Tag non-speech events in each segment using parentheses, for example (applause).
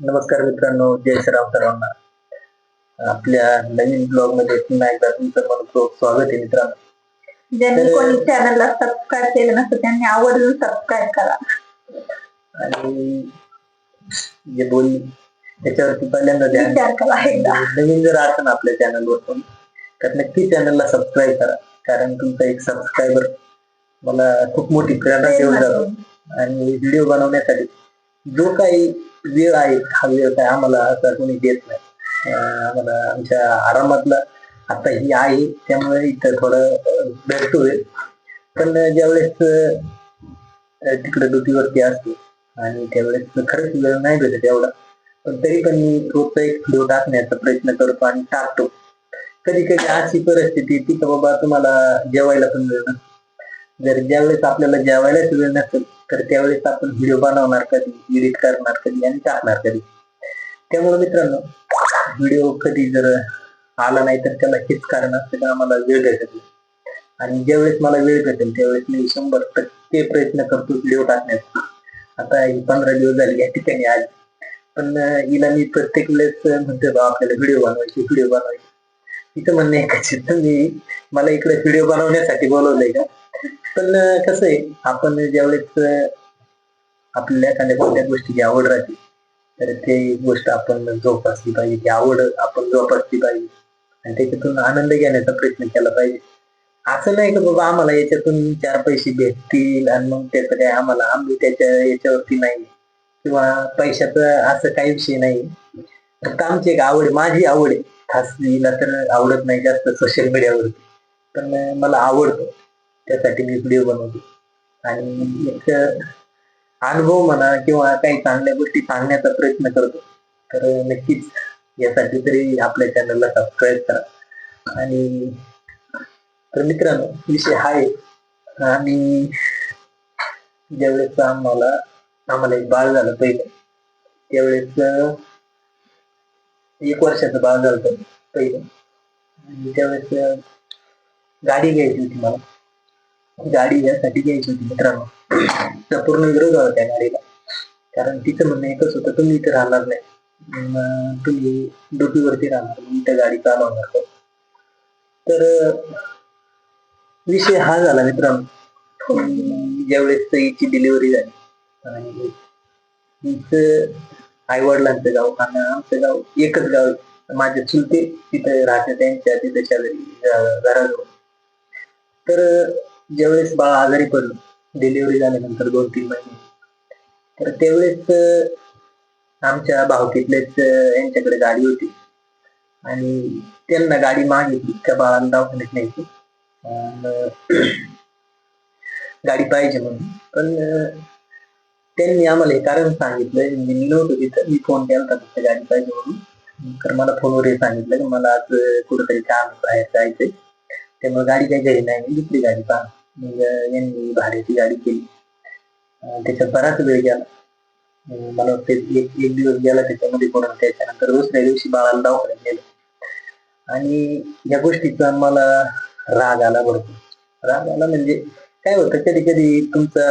नमस्कार मित्रांनो जय श्रीराम सर्वांना. आपल्या नवीन ब्लॉगमध्ये पुन्हा एकदा तुमचं मनपूर्वक स्वागत आहे मित्रांनो. ज्यांनी कोणी चॅनलला सबस्क्राईब केलं नसतं त्यांनी आवर्जून सबस्क्राईब करा. आणि जे बोलली त्याच्यावरती पहिल्यांदा ध्यान विचार करा एकदा. नवीन जर असेल आपल्या चॅनलवर कोणी तर नक्की चॅनलला सबस्क्राईब करा. कारण तुमचा एक सबस्क्रायबर मला खूप मोठी प्रेरणा देऊन जातो. आणि व्हिडिओ बनवण्यासाठी जो काही वेळ आहे हा वेळ काय आम्हाला असा कोणी देत नाही अं, आम्हाला आमच्या आरामातला आता ही आहे त्यामुळे इथं थोडं अं, भेटतोय. पण ज्यावेळेस तिकडे ड्युटीवरती असतो आणि त्यावेळेस खरंच वेळ नाही भेटत एवढा. पण तरी पण मी रोजचा एक व्हिडिओ टाकण्याचा प्रयत्न करतो आणि टाकतो. कधी कधी अशी परिस्थिती तिथं बाबा तुम्हाला जेवायला पण वेळ नसतो. जर ज्यावेळेस आपल्याला जेवायलाच वेळ नसेल तर त्यावेळेस आपण व्हिडिओ बनवणार कधी एडिट करणार कधी आणि टाकणार कधी. त्यामुळे मित्रांनो व्हिडिओ कधी जर आला नाही तर त्याला हेच कारण असतं की आम्हाला वेळ भेटत आणि ज्यावेळेस मला वेळ भेटेल त्यावेळेस मी शंभर टक्के प्रयत्न करतो व्हिडिओ टाकण्याचा. आता ही पंधरा दिवस झाले या ठिकाणी आज पण हिला मी प्रत्येक वेळेस म्हणते बा आपल्याला व्हिडिओ बनवायची व्हिडिओ बनवायची. तिचं म्हणणं आहे का तुम्ही मला इकडे व्हिडिओ बनवण्यासाठी बोलवलंय का? पण कसं आहे आपण ज्यावेळेस आपल्या आपल्याला एखाद्या कोणत्या गोष्टीची आवड राहते तर ते गोष्ट आपण जोपासली पाहिजे ती आवड आपण जोपासली पाहिजे. आणि त्याच्यातून आनंद घेण्याचा प्रयत्न केला पाहिजे. असं नाही का बाबा आम्हाला याच्यातून चार पैसे भेटतील आणि मग त्याचं काय आम्हाला आम्ही त्याच्या याच्यावरती नाही. किंवा पैशाचा असं काही विषय नाही. फक्त आमची एक आवड आहे माझी आवड आहे. खास तर आवडत नाही जास्त सोशल मीडियावरती पण मला आवडतं. त्यासाठी मी व्हिडिओ बनवतो. आणि एक अनुभव म्हणा किंवा काही चांगल्या गोष्टी सांगण्याचा प्रयत्न करतो. तर नक्कीच यासाठी तरी आपल्या चॅनलला सबस्क्राईब करा. आणि तर मित्रांनो विषय हा आहे. आणि ज्यावेळेस आम्हाला आम्हाला एक बाळ झालं पहिलं त्यावेळेस एक वर्षाचं बाळ झालं पहिलं. आणि त्यावेळेस गाडी घ्यायची होती मला. गाडी यासाठी घ्यायची होती मित्रांनो. पूर्ण विरोध होता त्या गाडीला. कारण तिचं म्हणणं एकच होतं तुम्ही इथे राहणार नाही. तुम्ही ड्युटीवरती राहणार मी त्या गाडी चालवणार. तर विषय हा झाला मित्रांनो. ज्यावेळेस हिची डिलिव्हरी झाली. आणि तिचं आई वडिलांचं गाव आणि आमचं गाव एकच गाव माझे चुलते तिथे राहते त्यांच्या तिथे शेजारी घराजवळ. तर ज्यावेळेस बाळ आजारी पडलं डिलिव्हरी झाल्यानंतर दोन तीन महिने. तर त्यावेळेस आमच्या भावकीतलेच यांच्याकडे गाडी होती. आणि त्यांना गाडी मागितली. त्या बाळाला दवाखान्यात न्यायची. (clears throat) गाडी पाहिजे म्हणून. पण त्यांनी आम्हाला हे कारण सांगितलं. म्हणजे मी नव्हतो तिथं. मी फोन केला होता गाडी पाहिजे म्हणून. तर मला फोनवर हे सांगितलं की मला आज कुठेतरी काम आहे, बाहेर जायचंय. त्यामुळे गाडी काही घरी नाही. मी दुसरी गाडी पहा यांनी भाड्याची गाडी केली. त्याच्यात बराच वेळ गेला. मला वाटतं एक एक दिवस गेला त्याच्यामध्ये पूर्ण त्याच्यानंतर दुसऱ्या दिवशी बाळाला दवाखान्यात नेलं. आणि या गोष्टीचा मला राग आला भरपूर. राग आला म्हणजे काय होतं कधी कधी तुमचा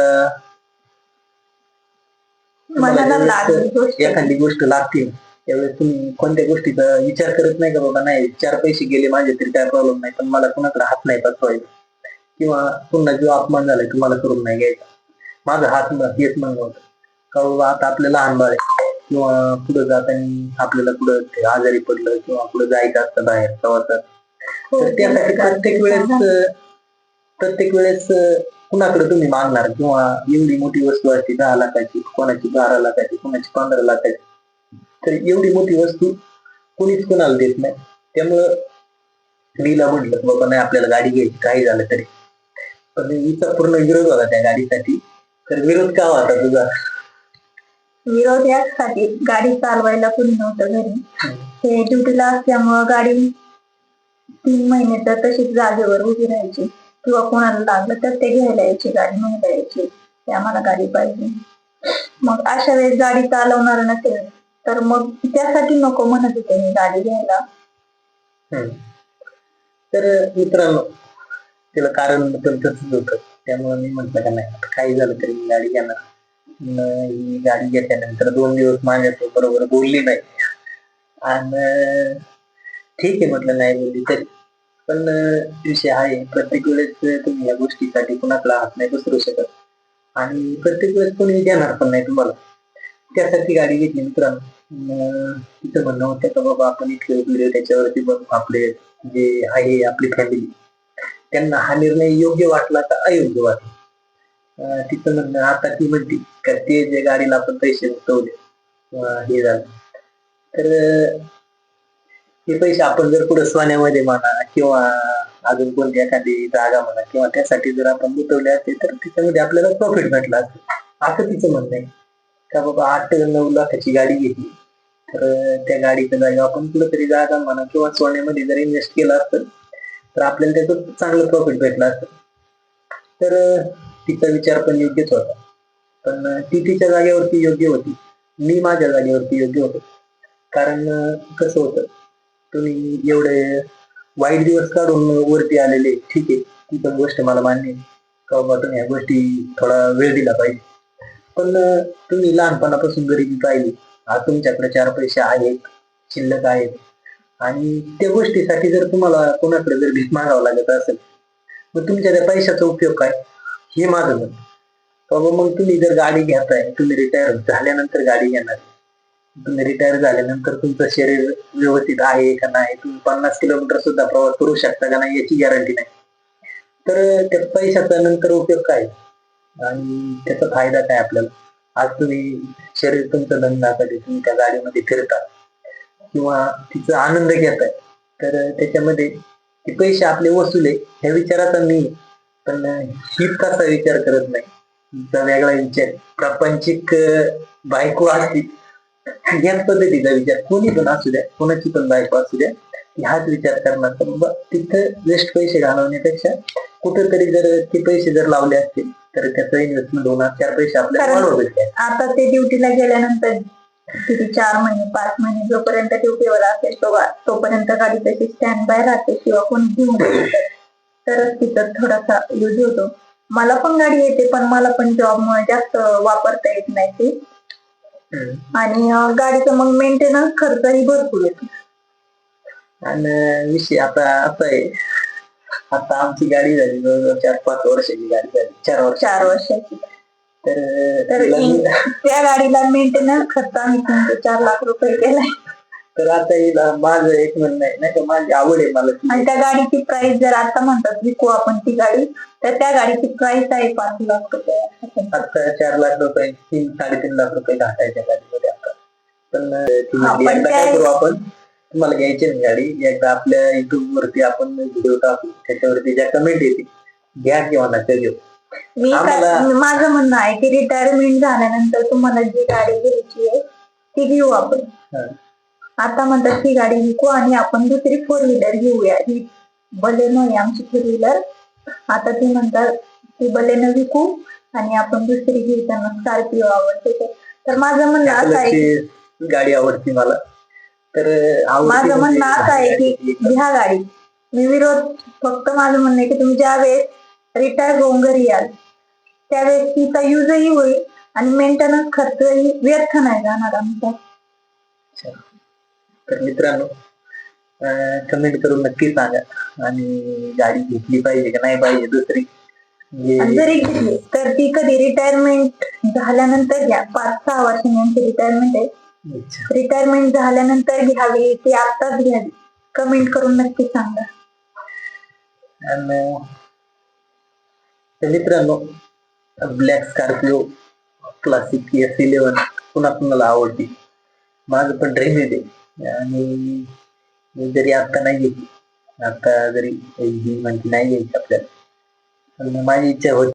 एखादी गोष्ट लागते त्यावेळेस तुम्ही कोणत्या गोष्टीचा विचार करत नाही का बाबा नाही चार पैसे गेले माझे तरी काय प्रॉब्लेम नाही पण मला कुणाकडे हात नाही पसवायचा किंवा पुन्हा जो अपमान झालाय तुम्हाला करून नाही घ्यायचा. माझा हात म- हेच म्हणणं होतं. का बाबा आता आपलं लहान बाळ आहे. किंवा पुढे जाताना आपल्याला पुढे ते आजारी पडलं किंवा पुढे जायचं असतं बाहेर प्रवासात. हो, तर त्यासाठी प्रत्येक वेळेस अं, प्रत्येक वेळेस कुणाकडे तुम्ही मागणार? किंवा एवढी मोठी वस्तू असते दहा लाखाची कोणाची बारा लाखाची कोणाची पंधरा लाखाची? तर एवढी मोठी वस्तू कोणीच कोणाला देत नाही. त्यामुळं मीला म्हटलं बाबा नाही आपल्याला गाडी घ्यायची काही झालं तरी. हिचा पूर्ण विरोध होता त्या गाडीसाठी. तर विरोध का होता तुझा? विरोध यासाठी गाडी चालवायला कुणी नव्हतं घरी. ते ड्युटीला असल्यामुळं गाडी तीन महिने तर तशीच जागेवर उभी राहायची. किंवा कोणाला लागलं तर ते घ्यायला यायची गाडी न्यायला यायची. ते आम्हाला गाडी पाहिजे. मग अशा वेळेस गाडी चालवणार नसेल तर मग त्यासाठी नको म्हणत होते मी गाडी घ्यायला. तर मित्रांनो तिला कारण पण तसंच होतं. त्यामुळे मी म्हटलं का नाही काही झालं तरी मी गाडी घेणार. मी ही गाडी घेतल्यानंतर दोन दिवस माझ्या बरोबर बोलली नाही. आणि ठीक आहे म्हटलं नाही बोलली तरी. पण विषय आहे प्रत्येक वेळेस तुम्ही या गोष्टीसाठी कुणाकडे हात नाही पसरू शकत. आणि प्रत्येक वेळेस कोणी देणार पण नाही तुम्हाला. त्यासाठी गाडी घेतली मित्रांनो. तिचं म्हणणं होतं का बाबा आपण इतके व्हिडिओ त्याच्यावरती बघ आपले जे आहे आपली फॅमिली त्यांना हा निर्णय योग्य वाटला का अयोग्य वाटला. तिथं तिचं म्हणणं आता ती म्हणते का ते जे गाडीला आपण पैसे गुंतवले हे झालं. तर हे पैसे आपण जर पुढे सोन्यामध्ये म्हणा किंवा अजून कोणती एखादी जागा म्हणा किंवा त्यासाठी जर आपण गुंतवले असते तर त्याच्यामध्ये आपल्याला प्रॉफिट भेटला असतं. असं तिचं म्हणणं आहे. का बाबा आठ नऊ लाखाची गाडी घेतली तर त्या गाडीच्या जागा आपण कुठेतरी जागा म्हणा किंवा सोन्यामध्ये जर इन्व्हेस्ट केलं असतं तर आपल्याला त्याचं चांगलं प्रॉफिट भेटलं असतं तर तिचा विचार पण योग्यच होता. पण ती तिच्या जागेवरती योग्य होती. मी माझ्या जागेवरती योग्य होतो. कारण कसं होतं तुम्ही एवढे वाईट दिवस काढून वरती आलेले ठीक आहे ती पण गोष्ट मला मान्य का बाबा तुम्ही ह्या गोष्टी थोडा वेळ दिला पाहिजे. पण तुम्ही लहानपणापासून गरिबी पाहिली. तुमच्याकडे चार पैसे आहेत शिल्लक आहेत. आणि त्या गोष्टीसाठी जर तुम्हाला कोणाकडे जर भीक मागावं लागत असेल मग तुमच्या त्या पैशाचा उपयोग काय? हे माझं मत बाबा मग तुम्ही जर गाडी घेताय तुम्ही रिटायर झाल्यानंतर गाडी घेणार. तुम्ही रिटायर झाल्यानंतर तुमचं शरीर व्यवस्थित आहे का नाही? तुम्ही पन्नास किलोमीटर सुद्धा प्रवास करू शकता का नाही याची गॅरंटी नाही. तर त्या पैशाचा नंतर उपयोग काय? आणि त्याचा फायदा काय आपल्याला? आज तुम्ही शरीर तुमचं धंदासाठी तुम्ही त्या गाडीमध्ये फिरता. किंवा तिचा आनंद घेताय तर त्याच्यामध्ये ते पैसे आपले वसूल आहे ह्या विचाराचा मी आहे. पण हीच कसा विचार करत नाही? हिचा वेगळा विचार प्रापंचिक बायको असती याच पद्धतीचा विचार. कोणी पण असू द्या कोणाची पण बायको असू द्या हाच विचार करणार. तर बाबा तिथं वेस्ट पैसे घालवण्यापेक्षा कुठेतरी जर ते पैसे जर लावले असतील तर त्याचं इन्व्हेस्टमेंट होणार. चार पैसे आपल्याला. आता ते ड्युटीला गेल्यानंतर किती चार महिने पाच महिने जोपर्यंत ड्युटीवर असेल तो तोपर्यंत गाडी तशी स्टँड बाय राहते किंवा कोणी घेऊन. तरच तिथं थोडासा युज होतो. मला पण गाडी येते पण मला पण जॉबमुळे जास्त वापरता येत नाही ती. आणि गाडीचा मग मेंटेनन्स खर्चही भरपूर येतो. आणि विषय आता असा आहे. आता आमची गाडी झाली जवळजवळ चार पाच वर्षाची गाडी झाली. चार वर्ष चार वर्षाची. तर त्या गाडीला मेंटेनन्स खर्च आम्ही तीन ते चार लाख रुपये केलाय. तर आता हिला माझं एक म्हणणं आहे नाही का माझी आवड आहे मला. आणि त्या गाडीची प्राइस जर आता म्हणतात विकू आपण ती गाडी तर त्या गाडीची प्राइस आहे पाच लाख रुपये. आता चार लाख रुपये तीन साडेतीन लाख रुपये घाटायच्या गाडीमध्ये आता. पण ती एकदा काय काय- करू आपण? तुम्हाला घ्यायची ना गाडी. एकदा आपल्या युट्यूब वरती आपण व्हिडिओ टाकू. त्याच्यावरती ज्या कमेंट येते घ्या किंवा नका घेऊ. मी काय- माझं म्हणणं आहे की रिटायरमेंट झाल्यानंतर तुम्हाला जी गाडी घ्यायची आहे ती घेऊ आपण. हा. आता म्हणतात ती गाडी विकू आणि आपण दुसरी फोर व्हीलर घेऊया. ही बलेनो आहे आमची फोर व्हीलर आता ते म्हणतात ती बलेनो विकू आणि आपण दुसरी घेऊ त्यांना स्कॉर्पिओ आवडते. ते. तर माझं म्हणणं असं आहे की गाडी आवडती मला. तर आवडती माझं म्हणजे म्हणणं असं आहे की घ्या गाडी. मी विरोध फक्त माझं म्हणणं आहे की तुम्ही ज्या वेळेस रिटायर होऊन घरी याल त्यावेळेस तिचा युजही होईल आणि मेंटेनन्स खर्चही व्यर्थ नाही जाणार आमचा. तर मित्रांनो कमेंट करून नक्की सांगा. आणि गाडी घेतली पाहिजे का नाही पाहिजे दुसरी? आणि म्हणजे जरी घेतली तर ती कधी रिटायरमेंट झाल्यानंतर घ्या. पाच सहा वर्षांची रिटायरमेंट आहे. रिटायरमेंट झाल्यानंतर घ्यावी ती आत्ताच घ्यावी. कमेंट करून नक्की सांगा. आणि तर मित्रांनो black Scorpio classic S eleven पुन्हा कुणाला आवडते. माझं पण ड्रीम आहे आणि मी जरी आता नाही घेतली आता जरी ही म्हणते नाही घ्यायची आपल्याला पण माझी इच्छा होती.